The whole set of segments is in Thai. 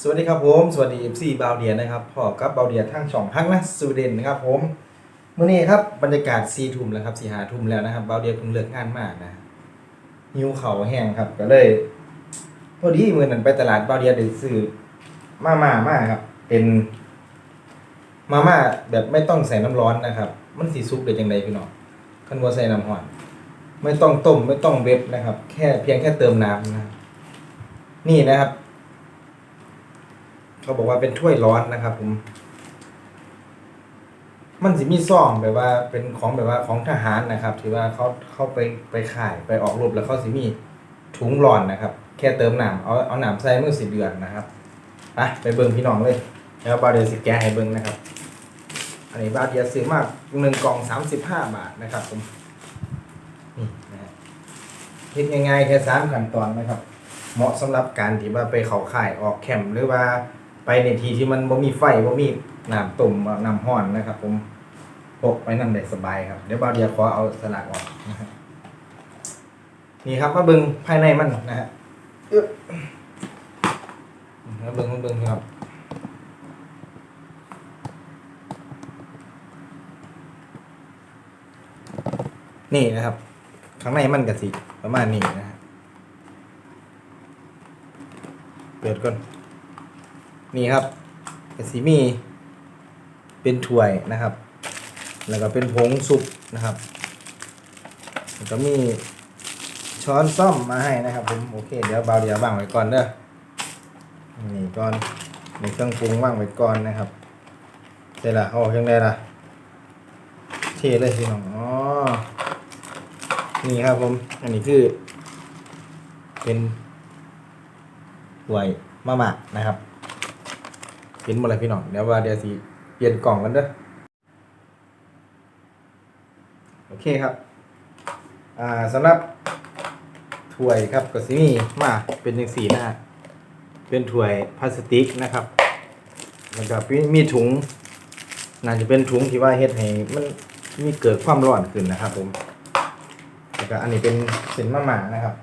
สวัสดีครับผม สวัสดี FC บาวเดียนะครับพ่อกับบาวเดียทั้งช่องทั้งนะสวีเดนนะครับผมเมื่อนี้ครับบรรยากาศซีทุ่มแล้วครับสี่หาทุ่มแล้วนะครับบาวเดียเพิ่งเลิกงานมากนะหิวเข่าแห้งครับก็เลยพอดีมือนั้นไปตลาดบาวเดียได้ซื้อมาม่ามาครับ เป็นมาม่าแบบไม่ต้องใส่น้ำร้อนนะครับ มันสีซุปได้จังไดพี่น้องคันว่าใส่น้ำร้อน ไม่ต้องต้มไม่ต้องเว็บนะครับ แค่เพียงแค่เติมน้ำนะนี่นะครับ เขาบอกว่าเป็นถ้วยร้อนนะครับ ผม มันสิมีซ่องแบบว่า เป็นของแบบว่าของทหารนะครับ ที่ว่าเขาเข้าไปไปขายไปออกรบแล้วเขาสิมีถุงร้อนนะครับ แค่เติมน้ำเอาเอาน้ำใส่เมื่อสิบเดือนนะครับไปไปเบิ่งพี่น้องเลย แล้วบาเดียสิแกให้เบิ่งนะครับ อันนี้บาเดียซื้อมากหนึ่งกล่องสามสิบห้าบาทนะครับ ผมนี่นะคิดง่ายๆแค่สามขั้นตอนนะครับ เหมาะสำหรับการที่ว่าไปเขาข่ายออกแคมป์หรือว่า ไปในที่ที่มันบ่มีไฟบ่มีน้ำต้มน้ำห้อนนะครับ ผมพกไปนั่งได้สบายครับ เดี๋ยวบาวเดียขอเอาสลักออกนะครับนี่ครับมาเบิ่งภายในมันนะฮะมาเบิ่งมาเบิ่งครับนี่นะครับ ข้างในมันกะสิประมาณนี้นะฮะเปิดก่อน นี่ครับกระสีมีเป็นถ้วยนะครับ แล้วก็เป็นผงซุปนะครับแล้วก็มีช้อนซ่อมมาให้นะครับผมโอเคเดี๋ยวเบาเดี๋ยววางไว้ก่อนเด้อนี่ก่อนมีเครื่องปรุงวางไว้ก่อนนะครับเสร็จละเอาเครื่องได้ละเทเลยพี่น้องอ๋อนี่ครับผม อันนี้คือ เป็นหวยมาม่านะครับ เป็นหมดเลยพี่น้องเดี๋ยวว่าเดี๋ยวสิเปลี่ยนกล่องกันเด้อโอเคครับ อ่าสำหรับถ้วยครับก็สิมีมาเป็นยังสีนะฮะเป็นถ้วยพลาสติกนะครับแล้วก็มีถุงน่าจะเป็นถุงที่ว่าเฮ็ดให้มันมีเกิดความร้อนขึ้นนะครับผมแล้วก็อันนี้เป็นเป็นมาม่านะครับ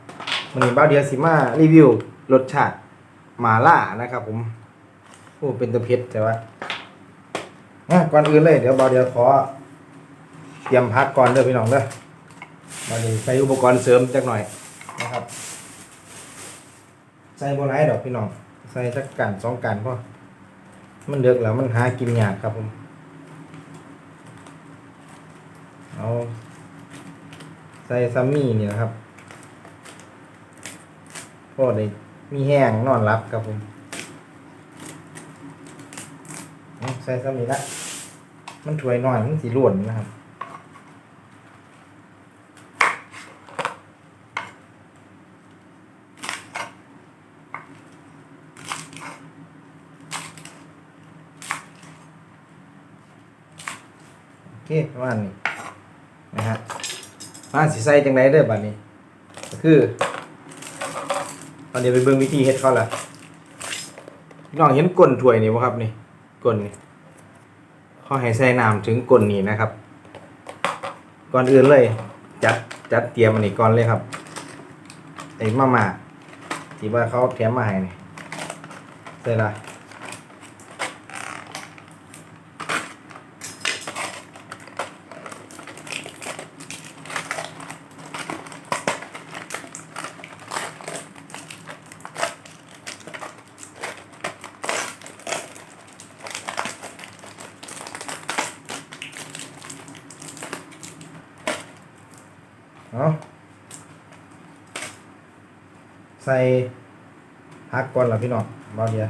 วันนี้บ้าเดียสิมารีวิวรสชาติหมาล่านะครับผม โอ้เป็นตะเพ็ดแต่ว่าอะก่อนอื่นเลยเดี๋ยวบ้าเดียวขอ เตรียมพักก่อนเด้อพี่น้องเด้อวันนี้ใช้อุปกรณ์เสริมจักหน่อยนะครับ ใส่โบไลายดอกพี่น้อง ใส่สักกันสองกันพอมันเลือกแล้วมันหากินยากครับผมเอาใส่ซัมมี่นี่นะครับพอได้มีแห้งนอนรับครับผมเอา ใส่ซัมมี่ละ มันถวยหน่อยมันสีหล้วนนะครับโอเคประมาณนี้นะฮะมาสิใส่จังไดเด้อบัดนี้ ก็คือตอนเดี๋ยวไปเบิ่งวิธีเฮ็ดเขาล่ะน้องเห็นก้นถ้วยนี่บ่ครับนี่ ก้นนี่เขาให้ใส่น้ำถึงก้นนี่นะครับ ก่อนอื่นเลย จัดจัดเตรียมอันนี้ก่อนเลยครับไอ้มาม่าที่ว่าเขาแถมมาให้นี่ใส่ละ ใส่พักก่อนละพี่น้องบาเดีย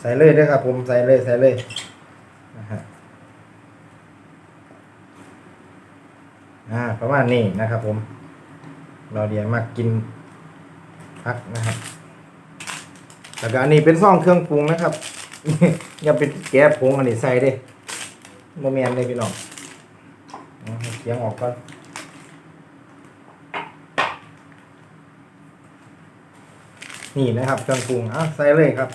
ใส่เลยด้วยครับผมใส่เลยใส่เลยนะฮะอ่าประมาณนี้นะครับผมบาเดียมากินพักนะครับแล้วก็อันนี้เป็นซองเครื่องปรุงนะครับอย่าไปแกะผงอันนี้ใส่เด้โมเมนเลยพี่น้องเอาให้เสียงออกก่อน นี่นะครับเครื่องปรุงอะใส่เลยครับ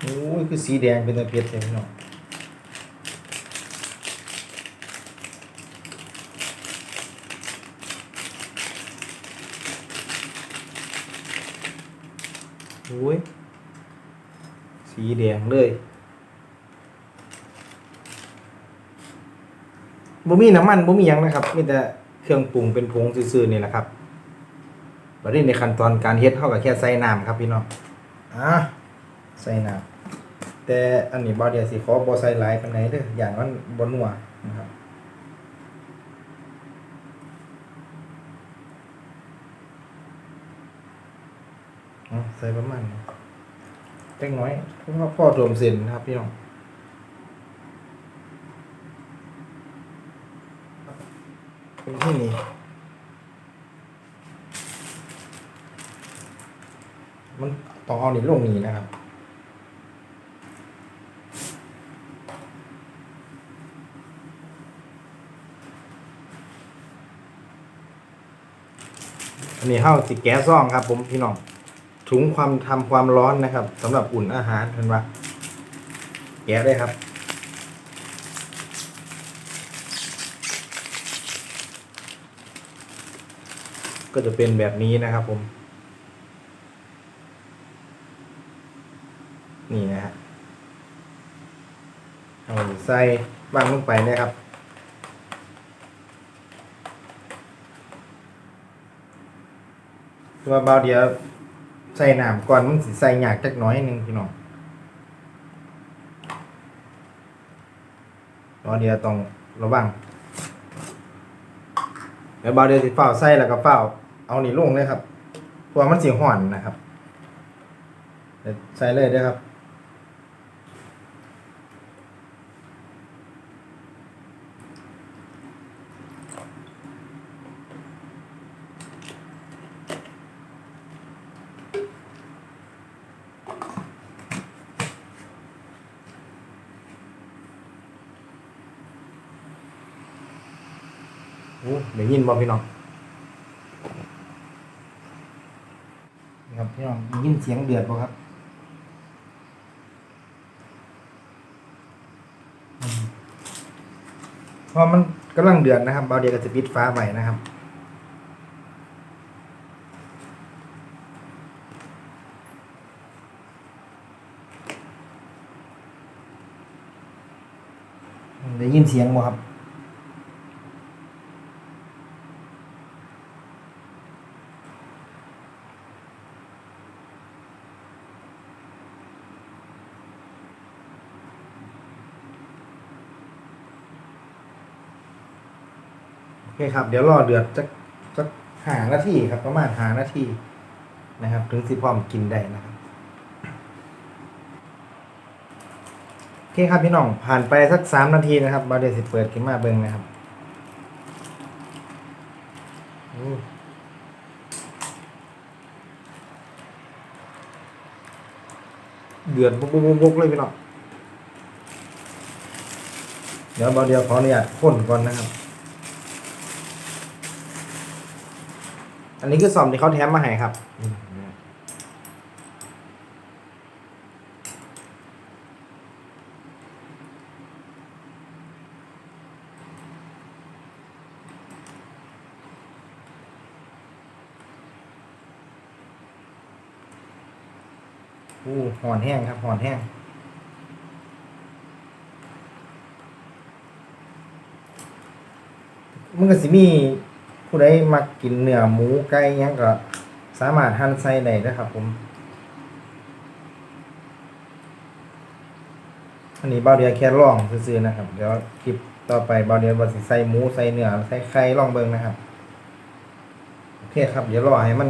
โอ้ยคือสีแดงเป็นตะเพียดเลยพี่น้องโอ้ยสีแดงเลย บ่มีน้ำมันบ่มีหยังนะครับมีแต่เครื่องปรุงเป็นผงซื่อๆนี่แหละครับบัดนี้ในขั้นตอนการเฮ็ดเท่ากับแค่ใส่น้ำครับพี่น้องอะใส่น้ำแต่อันนี้บ่เดียวสิขอบ่ใส่หลายปานใดเด้ออย่างมันบ่นัวนะครับอ๋อใส่ประมาณเล็กน้อยเพราะว่าพ่อรวมเส้นนะครับพี่น้อง เป็นที่นี่มันต้องเอานี่ลงนี้นะครับอันนี้เข้าสิแก๊สซ่องครับ ผมพี่น้องถุงความทำความร้อนนะครับสำหรับอุ่นอาหารเห็นปะแกะได้ครับ ก็จะเป็นแบบนี้นะครับผม นี่นะฮะเอาใส่วางลงไปนะครับ ตัวเบาเดียวใส่น้ำก่อนมันสิใส่หยากจักน้อยนึงพี่น้องรอเดียวต้องระวังแล้วเบาเดียวสิเฝ้าใส่แล้วก็เฝ้า เอานี่ลงเลยครับเพราะว่ามันสิห่อนนะครับใส่เลยด้อครับ โอ้เดี๋ยวยินบ่พี่น้องครับ พี่น้องยินเสียงเดือดบ่ครับพอมันกำลังเดือดนะครับเบาเดียวก็จะปิดฟ้าไว้นะครับได้ยินเสียงบ่ครับ อเคครับ เดี๋ยวรอเดือดจะจะหานาทีครับ ประมาณหานาทีนะครับ ถึงสิพร้อมกินได้นะครับโอเคครับพี่น้องผ่านไปสักสามนาทีนะครับบาเดยวสิเปิดขึ้นมาเบิ้งนะครับเดือดบุกบุกบุกบุกเลยพี่น้องเดี๋ยวบาเดียวขออนุญาตพ่นก่อนนะครับ อันนี้คือซอมที่เขาแถมมาให้ครับอู้หอนแห้งครับหอนแห้งมันก็สิมี ผู้ใดมักกินเนื้อหมูไก่ยังก็สามารถหั่นใส่ได้นะครับผม อันนี้เบาเดียแค่ลองซื้อๆนะครับ เดี๋ยวคลิปต่อไปเบาเดียวว่าสิใส่หมูใส่เนื้อใส่ไข่ลองเบิงนะครับ โอเคครับ เดี๋ยวรอให้มัน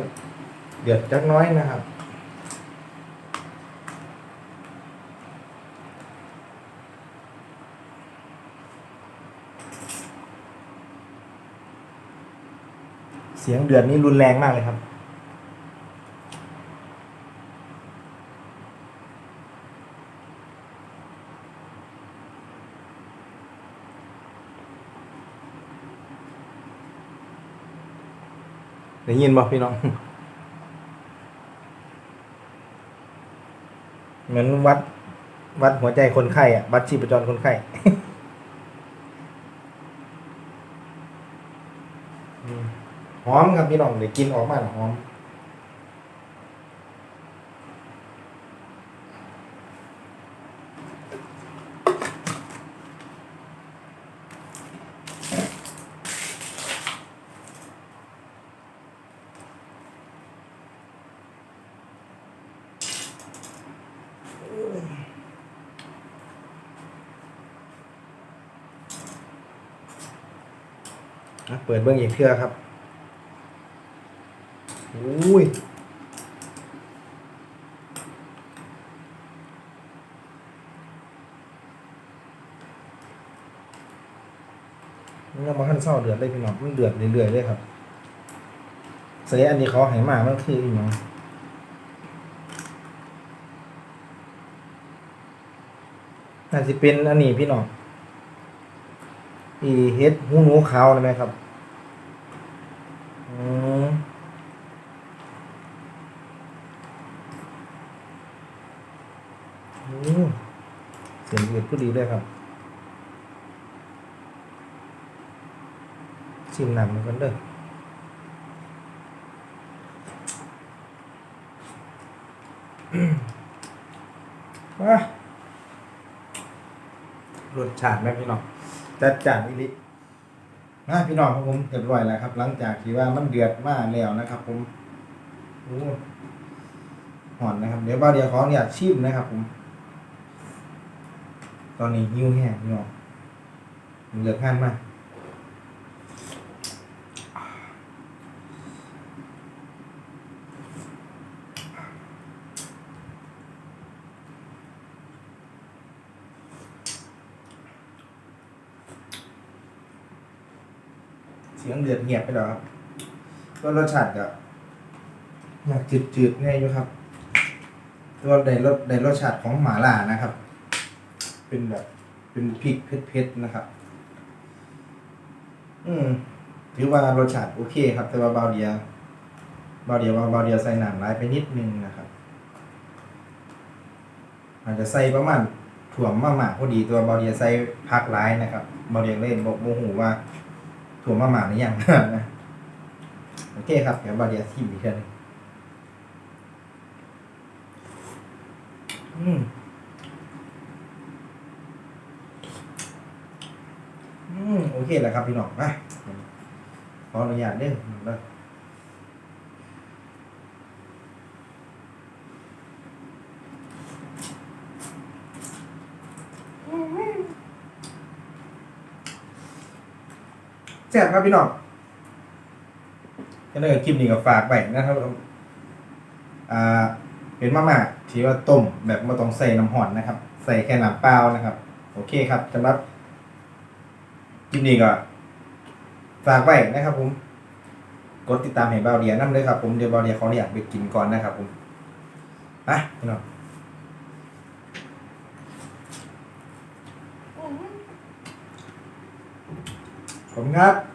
เดือดจักน้อยนะครับ เสียงเดือดนี่รุนแรงมากเลยครับ ได้ยินบ่พี่น้อง เหมือนวัด วัดหัวใจคนไข้อะวัดชีพจรคนไข้ อมครับพี่น้องเดี๋ยกินออกมาหอมเปิดเบื้องอีกเพื่อครับ อุ้ยมันมาขั้นเศร้าเดือดเลยพี่น้องมันเดือดเรื่อยๆเลยครับเสียอันนี้เขาให้มามันคืออีกอย่างน่าจะเป็นอันนี้พี่น้องอีเฮ็ดหูหนูขาวนะไหมครับ อืมโอ้เสียง อดก็ดีด้วยครับชิมหนังกันเด้อว้ารสชาติไหมพี่น้องจัดจานอีลินะพี่น้องครับผมเรียบร้อยแล้วครับ หลังจากที่ว่ามันเดือดมากแล้วนะครับ ผมโอ้หอนนะครับ เดี๋ยวบ้าเดี๋ยวขอเนี่ยชิมนะครับ ผม อนนี้หิวแห้งพี่น้องเหลือข้านมากเสียงเดือดเงียบไปแล้วครับตัวรสชาติก็อยากจืดๆแน่อยู่ครับตัวในรสในรสชาติของหมาล่านะครับ เป็นแบบเป็นพริกเผ็ดๆนะครับ อืมถือว่ารสชาติโอเคครับ แต่ว่าเบาเดียวเบาเดียว่าเบาเดียวใส่หนังร้ายไปนิดนึงนะครับ อาจจะใส่ประมาณถ่วมมากๆพอดีตัวเบาเดียวใส่ผักร้ายนะครับเบาเดียวเล่นบอกโมโหว่าถั่วมะหมาหรือยังนะโอเคครับเดี๋ยวบาเดียทีมอีกทื่อหนึงอืมอืมโอ เคแล้วครับพี่น้องมาขออนุญาตเด้อเด้อแซ่บครับพี่น้องก็เลยคลิปนี้ก็ฝากไปนะครับอ่าเป็นมาม่าที่ว่าต้มแบบไม่ต้องใส่น้ำห่อนนะครับ ใส่แค่น้ำเปล่านะครับ โอเคครับสำหรับ คลิปนี้ก็ฝากไว้นะครับ ผม กดติดตามให้เบาเดียนั่เลยครับ ผมเดี๋ยวเบาเดียเขาอยากไปกินก่อนนะครับ ผมไปพี่น้องขอบคุณครับ